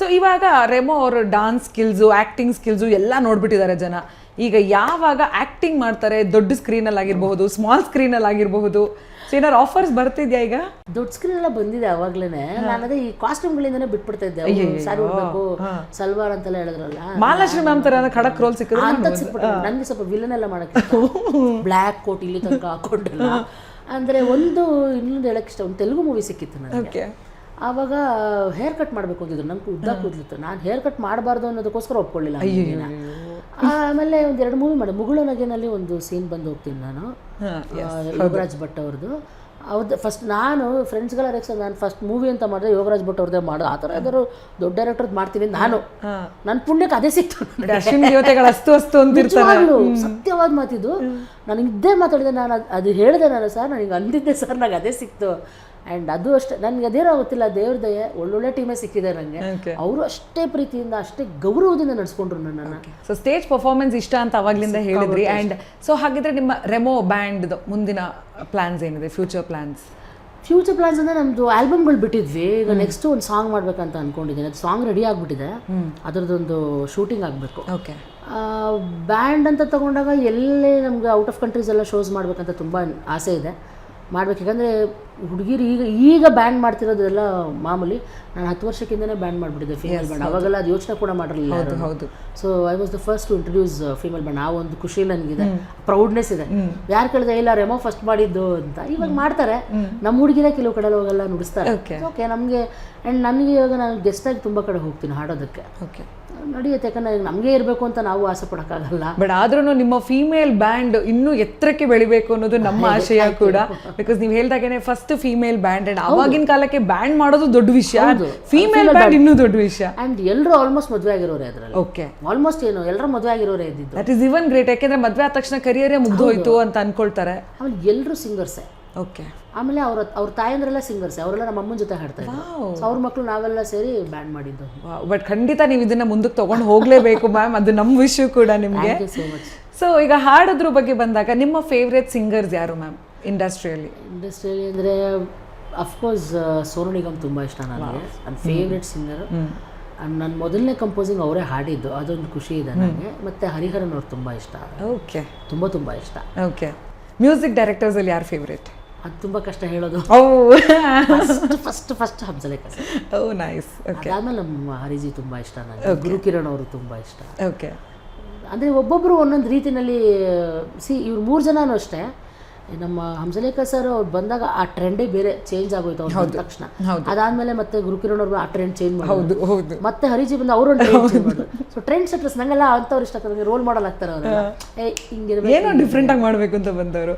So ಇವಾಗ ರೆಮೋ ಅವ್ರ dance skills acting skills ಎಲ್ಲ ನೋಡ್ಬಿಟ್ಟಿದ್ದಾರೆ ಜನ. ಈಗ ಯಾವಾಗ ಆ್ಯಕ್ಟಿಂಗ್ ಮಾಡ್ತಾರೆ ದೊಡ್ಡ ಸ್ಕ್ರೀನಲ್ಲಿ ಆಗಿರಬಹುದು ಸ್ಮಾಲ್ ಸ್ಕ್ರೀನಲ್ಲಿ ಆಗಿರಬಹುದು. ಸೊ ಏನಾರು ಆಫರ್ಸ್ ಬರ್ತಿದ್ಯಾ ಈಗ? ದೊಡ್ಡ ಸ್ಕ್ರೀನ್ ಎಲ್ಲ ಬಂದಿದೆ ಅವಾಗ್ಲೇನೆ. ನಾನು ಅದೇ ಈ ಕಾಸ್ಟ್ಯೂಮ್ಗಳಿಂದನೇ ಬಿಟ್ಬಿಡ್ತಾ ಇದ್ದೆ. ಸಾರಿ ಉಡ್ಬೇಕು ಸಲ್ವಾರ್ ಅಂತೆಲ್ಲ ಹೇಳಿದ್ರಲ್ಲ. ಮಹಾಲಕ್ಷ್ಮಿ ಮ್ಯಾಮ್ ತರ ಖಡಕ್ ರೋಲ್ ಸಿಕ್ಕಿದ್ರೆ ಅಂತ ಸಿಕ್ಬಿಟ್ಟು ನನಗೆ ಸ್ವಲ್ಪ ವಿಲನ್ ಎಲ್ಲ ಮಾಡಕ್ಕೆ ಬ್ಲ್ಯಾಕ್ ಕೋಟ್ ಇಲ್ಲಿ ತನಕ ಹಾಕೊಂಡೆಲ್ಲ. ಅಂದ್ರೆ ಒಂದು ಇನ್ನೊಂದು ಹೇಳಕ್ ಇಷ್ಟ ಒಂದು ತೆಲುಗು ಮೂವಿ ಸಿಕ್ಕಿತ್ತು ನನಗೆ ಓಕೆ ಆವಾಗ ಹೇರ್ ಕಟ್ ಮಾಡಬೇಕು ಅಂತಿದ್ರು. ನಂಗೆ ಉದ್ದ ಕೂದಲಿತ್ತು. ನಾನು ಹೇರ್ ಕಟ್ ಮಾಡಬಾರ್ದು ಅನ್ನೋದಕ್ಕೋಸ್ಕರ ಒಪ್ಕೊಳ್ಳಿಲ್ಲ ಆಮೇಲೆ ಒಂದು ಎರಡು ಮೂವಿ ಮಾಡಿ. ಮುಗುಳು ನಗೆನಲ್ಲಿ ಒಂದು ಸೀನ್ ಬಂದು ಹೋಗ್ತೀನಿ ನಾನು. ಯೋಗರಾಜ್ ಭಟ್ ಅವ್ರದ್ದು ಅವ್ರದ್ದು ಫಸ್ಟ್ ನಾನು ಫ್ರೆಂಡ್ಸ್ಗಳ ರೆಕ್ಸ್ ನಾನು ಫಸ್ಟ್ ಮೂವಿ ಅಂತ ಮಾಡಿದ್ರೆ ಯೋಗರಾಜ್ ಭಟ್ ಅವ್ರದ್ದೇ ಮಾಡೋದು ಆ ಥರ ಯಾವ್ದಾದ್ರು ದೊಡ್ಡ ಡೈರೆಕ್ಟರ್ದು ಮಾಡ್ತೀನಿ ನಾನು. ನನ್ನ ಪುಣ್ಯಕ್ಕೆ ಅದೇ ಸಿಕ್ತು ಅಷ್ಟು ಅಷ್ಟು ಸತ್ಯವಾದ ಮಾತಿದ್ದು ನಾನು ಇದ್ದೇ ಮಾತಾಡಿದೆ ನಾನು ಅದು ಹೇಳಿದೆ ನಾನು ಸರ್ ನನಗೆ ಅಂದಿದ್ದೆ ಸರ್ ನನಗೆ ಅದೇ ಸಿಕ್ತು. ಆ್ಯಂಡ್ ಅದು ಅಷ್ಟೇ ನನಗೆ ಅದೇನೋ ಗೊತ್ತಿಲ್ಲ ದೇವ್ರ ದಯೆ ಒಳ್ಳೊಳ್ಳೆ ಟೀಮೇ ಸಿಕ್ಕಿದೆ ನನಗೆ ಅವರು ಅಷ್ಟೇ ಪ್ರೀತಿಯಿಂದ ಅಷ್ಟೇ ಗೌರವದಿಂದ ನಡೆಸ್ಕೊಂಡ್ರು ನನ್ನನ್ನು. ಸೊ ಸ್ಟೇಜ್ ಪರ್ಫಾರ್ಮೆನ್ಸ್ ಇಷ್ಟ ಅಂತ ಅವಾಗಲಿಂದ ಹೇಳಿದ್ರಿ. ಆ್ಯಂಡ್ ಸೊ ಹಾಗಿದ್ರೆ ನಿಮ್ಮ ರೆಮೋ ಬ್ಯಾಂಡ್ ಮುಂದಿನ ಪ್ಲ್ಯಾನ್ಸ್ ಏನಿದೆ ಫ್ಯೂಚರ್ ಪ್ಲ್ಯಾನ್ಸ್ ಫ್ಯೂಚರ್ ಪ್ಲಾನ್ಸ್ ಅಂದರೆ ನಮ್ಮದು ಆಲ್ಬಮ್ಗಳು ಬಿಟ್ಟಿದ್ವಿ. ಈಗ ನೆಕ್ಸ್ಟ್ ಒಂದು ಸಾಂಗ್ ಮಾಡ್ಬೇಕಂತ ಅನ್ಕೊಂಡಿದ್ದೀನಿ. ಅದು ಸಾಂಗ್ ರೆಡಿ ಆಗಿಬಿಟ್ಟಿದೆ. ಅದರದ್ದೊಂದು ಶೂಟಿಂಗ್ ಆಗಬೇಕು. ಓಕೆ ಬ್ಯಾಂಡ್ ಅಂತ ತಗೊಂಡಾಗ ಎಲ್ಲೇ ನಮ್ಗೆ ಔಟ್ ಆಫ್ ಕಂಟ್ರೀಸ್ ಎಲ್ಲ ಶೋಸ್ ಮಾಡಬೇಕಂತ ತುಂಬ ಆಸೆ ಇದೆ. ಮಾಡಬೇಕು. ಯಾಕಂದರೆ ಹುಡುಗಿರು ಈಗ ಈಗ ಬ್ಯಾಂಡ್ ಮಾಡ್ತಿರೋದೆಲ್ಲ ಮಾಮೂಲಿ. ನಾನು ಹತ್ತು ವರ್ಷಕ್ಕಿಂತನೇ ಬ್ಯಾಂಡ್ ಮಾಡಿಬಿಟ್ಟಿದ್ದೆ ಫೀಮೇಲ್ ಬ್ಯಾಂಡ್ ಅವಾಗೆಲ್ಲ ಅದು ಯೋಚನೆ ಕೂಡ ಮಾಡಿರಲಿಲ್ಲ ಹೌದು so I was the first to introduce female band ಆ ಒಂದು ಖುಷಿ ನನಗಿದೆ. ಪ್ರೌಡ್ನೆಸ್ ಇದೆ. ಯಾರು ಕೇಳಿದೆ ಇಲ್ಲ ರೆಮೋ ಫಸ್ಟ್ ಮಾಡಿದ್ದು ಅಂತ. ಇವಾಗ ಮಾಡ್ತಾರೆ. ನಮ್ಮ ಹುಡುಗಿರೇ ಕೆಲವು ಕಡೆ ಹೋಗೆಲ್ಲ ನುಡಿಸ್ತಾರೆ. ಓಕೆ ನಮಗೆ ಆ್ಯಂಡ್ ನನಗೆ ಇವಾಗ ನಾನು ಗೆಸ್ಟಾಗಿ ತುಂಬ ಕಡೆ ಹೋಗ್ತೀನಿ ಹಾಡೋದಕ್ಕೆ. ಓಕೆ ನಡೆಯುತ್ತೆ ಯಾಕಂದ್ರೆ ನಮಗೆ ಇರಬೇಕು ಅಂತ ನಾವು ಆಸೆ ಪಡೋಕ್ಕಾಗಲ್ಲ. ಬಟ್ ಆದ್ರೂ ನಿಮ್ಮ ಫೀಮೇಲ್ ಬ್ಯಾಂಡ್ ಇನ್ನೂ ಎತ್ತರಕ್ಕೆ ಬೆಳಿಬೇಕು ಅನ್ನೋದು ನಮ್ಮ ಆಶಯ ಕೂಡ. ಬಿಕಾಸ್ ನೀವು ಹೇಳ್ದಾಗೇನೆ ಫಸ್ಟ್ ಫೀಮೇಲ್ ಬ್ಯಾಂಡ್ ಅಂಡ್ ಅವಾಗಿನ ಕಾಲಕ್ಕೆ ಬ್ಯಾಂಡ್ ಮಾಡೋದು ದೊಡ್ಡ ವಿಷಯ. ಫೀಮೇಲ್ ಬ್ಯಾಂಡ್ ಇನ್ನೂ ದೊಡ್ಡ ವಿಷಯ. ಅಂಡ್ ಎಲ್ಲರೂ ಆಲ್ಮೋಸ್ಟ್ ಮದುವೆ ಆಗಿರೋರೆ ಅದರಲ್ಲಿ. ಓಕೆ ಆಲ್ಮೋಸ್ಟ್ ಏನು ಎಲ್ಲರೂ ಮದುವೆ ಆಗಿರೋರೆ ಇದ್ದಿದ್ದು. ದಟ್ ಇಸ್ ಇವನ್ ಗ್ರೇಟ್ ಯಾಕೆಂದ್ರೆ ಮದುವೆ ಆದ ತಕ್ಷಣ ಕರಿಯರೇ ಮುಗ್ದೋಯ್ತು ಅಂತ ಅನ್ಕೊಳ್ತಾರೆ. ಆಮೇಲೆ ಎಲ್ಲರೂ ಸಿಂಗರ್ಸೇ ಓಕೆ ಆಮೇಲೆ ಅವ್ರ ಅವ್ರ ತಾಯಂದ್ರೆಲ್ಲ ಸಿಂಗರ್ಸ್ ಅವರೆಲ್ಲ ನಮ್ಮ ಅಮ್ಮನ ಜೊತೆ ಹಾಡ್ತಾ ಇದ್ರು. ಸೊ ಅವ್ರ ಮಕ್ಕಳು ನಾವೆಲ್ಲ ಸೇರಿ ಬ್ಯಾಂಡ್ ಮಾಡಿದ್ದು. ಬಟ್ ಖಂಡಿತ ನೀವು ಇದನ್ನ ಮುಂದಕ್ಕೆ ತಗೊಂಡು ಹೋಗ್ಲೇಬೇಕು ಮ್ಯಾಮ್ ಅದು ನಮ್ಮ ವಿಷಯ ಕೂಡ ನಿಮಗೆ. ಸೊ ಈಗ ಹಾಡೋದ್ರ ಬಗ್ಗೆ ಬಂದಾಗ ನಿಮ್ಮ ಫೇವ್ರೇಟ್ ಸಿಂಗರ್ಸ್ ಯಾರು ಮ್ಯಾಮ್ ಇಂಡಸ್ಟ್ರಿಯಲ್ಲಿ ಇಂಡಸ್ಟ್ರಿಯಲ್ಲಿ ಅಂದರೆ ಅಫ್ಕೋರ್ಸ್ ಸೋನು ನಿಗಮ್ ತುಂಬ ಇಷ್ಟ ನನಗೆ ನನ್ನ ಫೇವ್ರೆಟ್ ಸಿಂಗರ್ ನನ್ನ ಮೊದಲನೇ ಕಂಪೋಸಿಂಗ್ ಅವರೇ ಹಾಡಿದ್ದು. ಅದೊಂದು ಖುಷಿ ಇದೆ ನನಗೆ ಮತ್ತು ಹರಿಹರನ್ ಅವ್ರು ತುಂಬ ಇಷ್ಟ. ಓಕೆ ತುಂಬ ತುಂಬ ಇಷ್ಟ. ಓಕೆ ಮ್ಯೂಸಿಕ್ ಡೈರೆಕ್ಟರ್ಸಲ್ಲಿ ಯಾರು ಫೇವ್ರೇಟ್ ಅದು ತುಂಬ ಕಷ್ಟ ಹೇಳೋದು. First first Hamsalekha oh nice okay ಆಮೇಲೆ ನಮ್ಮ ಹರಿಜಿ ತುಂಬ ಇಷ್ಟ ನನಗೆ ಗುರುಕಿರಣ್ ಅವರು ತುಂಬ ಇಷ್ಟ. ಓಕೆ ಅಂದರೆ ಒಬ್ಬೊಬ್ಬರು ಒಂದೊಂದು ರೀತಿಯಲ್ಲಿ ಸಿ ಇವ್ರು ಮೂರು ಜನನೂ ಅಷ್ಟೇ. ನಮ್ಮ ಹಂಸಲೇಖ ಸರ್ ಅವ್ರು ಬಂದಾಗ ಆ ಟ್ರೆಂಡೇ ಬೇರೆ ಚೇಂಜ್ ಆಗೋಯ್ತು ಅವ್ರು ಬಂದ ತಕ್ಷಣ. ಅದಾದ್ಮೇಲೆ ಮತ್ತೆ ಗುರುಕಿರಣ್ ಅವರು ಆ ಟ್ರೆಂಡ್ ಚೇಂಜ್ ಮಾಡಿ ಹೌದು ಹೌದು. ಮತ್ತೆ ಹರಿಜಿ ಬಂದ ಅವರು ಸೊ ಟ್ರೆಂಡ್ ಸೆಟರ್ಸ್ ನಂಗೆಲ್ಲ ಅಂಥವ್ರು ಇಷ್ಟ ಆಗ್ತದೆ ರೋಲ್ ಮಾಡಲ್ ಆಗ್ತಾರೆ ಅವ್ರು ಏ ಹಿಂಗಿರ್ಬೇಕು ಏನೋ ಡಿಫ್ರೆಂಟ್ ಆಗಿ ಮಾಡಬೇಕು ಅಂತ ಬಂದವರು.